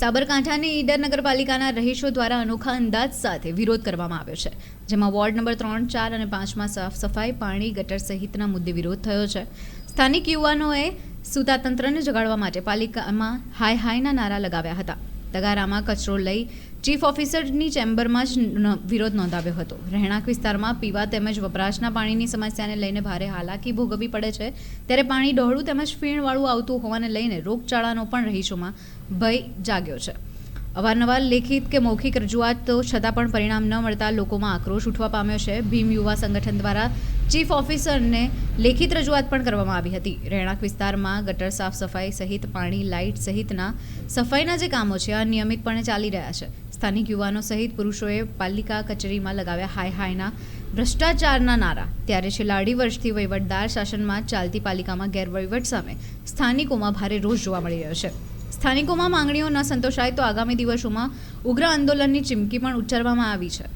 સાબરકાંઠાની ઈડર નગરપાલિકાના રહીશો દ્વારા અનોખા અંદાજ સાથે વિરોધ કરવામાં આવ્યો છે, જેમાં વોર્ડ નંબર ત્રણ, ચાર અને પાંચમાં સાફ સફાઈ, પાણી, ગટર સહિતના મુદ્દે વિરોધ થયો છે. સ્થાનિક યુવાનોએ સુતાતંત્રને જગાડવા માટે પાલિકામાં હાય હાયના નારા લગાવ્યા હતા. તગારામાં કચરો લઈ ચીફ ઓફિસરની ચેમ્બરમાં જ વિરોધ નોંધાવ્યો હતો. રહેણાંક વિસ્તારમાં પીવા તેમજ વપરાશના પાણીની સમસ્યાને લઈને ભારે હાલાકી ભોગવવી પડે છે. ત્યારે પાણી ડહોળું તેમજ ફીણવાળું આવતું હોવાને લઈને રોગચાળાનો પણ રહીશોમાં ભય જાગ્યો છે. અવારનવાર લેખિત કે મૌખિક રજૂઆતો છતાં પણ પરિણામ ન મળતા લોકોમાં આક્રોશ ઉઠવા પામ્યો છે. ભીમ યુવા સંગઠન દ્વારા ચીફ ઓફિસરને લેખિત રજૂઆત પણ કરવામાં આવી હતી. રહેણાંક વિસ્તારમાં ગટર સાફ સફાઈ સહિત પાણી, લાઇટ સહિતના સફાઈના જે કામો છે આ નિયમિતપણે ચાલી રહ્યા છે. સ્થાનિક યુવાનો સહિત પુરુષોએ પાલિકા કચેરીમાં લગાવ્યા હાય હાયના ભ્રષ્ટાચારના નારા. ત્યારે છેલ્લા અઢી વર્ષથી વહીવટદાર શાસનમાં ચાલતી પાલિકામાં ગેરવહીવટ સામે સ્થાનિકોમાં ભારે રોષ જોવા મળી રહ્યો છે. સ્થાનિકોમાં માંગણીઓ ન સંતોષાય તો આગામી દિવસોમાં ઉગ્ર આંદોલનની ચીમકી પણ ઉચ્ચારવામાં આવી છે.